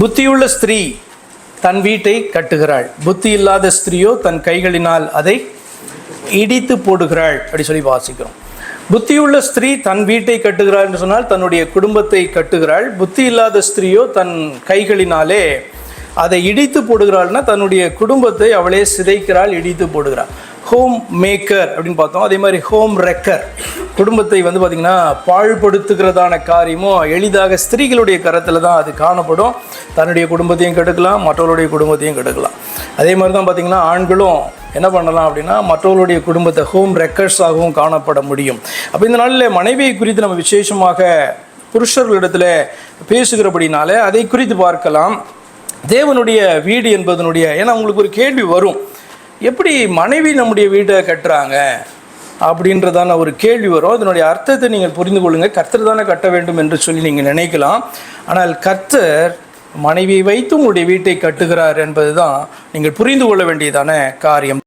புத்தியுள்ள ஸ்திரீ தன் வீட்டை கட்டுகிறாள். புத்தி இல்லாத ஸ்திரீயோ தன் கைகளினால் அதை இடித்து போடுகிறாள் அப்படி சொல்லி வாசிக்கிறோம். புத்தியுள்ள ஸ்திரீ தன் வீட்டை கட்டுகிறாள் என்று சொன்னால் தன்னுடைய குடும்பத்தை கட்டுகிறாள். புத்தி இல்லாத ஸ்திரீயோ தன் கைகளினாலே அதை இடித்து போடுகிறாள்னா தன்னுடைய குடும்பத்தை அவளே சிதைக்கிறாள் இடித்து போடுகிறாள். ஹோம் மேக்கர் அப்படின்னு பார்த்தோம். அதே மாதிரி ஹோம் ரெக்கர் குடும்பத்தை வந்து பார்த்திங்கன்னா பாழ்படுத்துகிறதான காரியமும் எளிதாக ஸ்திரீகளுடைய கரத்தில் தான் அது காணப்படும். தன்னுடைய குடும்பத்தையும் கெடுக்கலாம் மற்றவருடைய குடும்பத்தையும் கெடுக்கலாம். அதே மாதிரி தான் பார்த்திங்கன்னா ஆண்களும் என்ன பண்ணலாம் அப்படின்னா மற்றவர்களுடைய குடும்பத்தை ஹோம் ரெக்கர்ஸாகவும் காணப்பட முடியும். அப்போ இந்த நாளில் மனைவியை குறித்து நம்ம விசேஷமாக புருஷர்களிடத்தில் பேசுகிறபடினால அதை குறித்து பார்க்கலாம். தேவனுடைய வீடு என்பதனுடைய ஏன்னா உங்களுக்கு ஒரு கேள்வி வரும். எப்படி மனைவி நம்முடைய வீட்டை கட்டுறாங்க? அப்படின்றதான ஒரு கேள்வி வரும். அதனுடைய அர்த்தத்தை நீங்கள் புரிந்து கொள்ளுங்கள். கர்த்தர் தானே கட்ட வேண்டும் என்று சொல்லி நீங்கள் நினைக்கலாம். ஆனால் கர்த்தர் மனைவியை வைத்து உங்களுடைய வீட்டை கட்டுகிறார் என்பது தான் நீங்கள் புரிந்து கொள்ள வேண்டியதான காரியம்.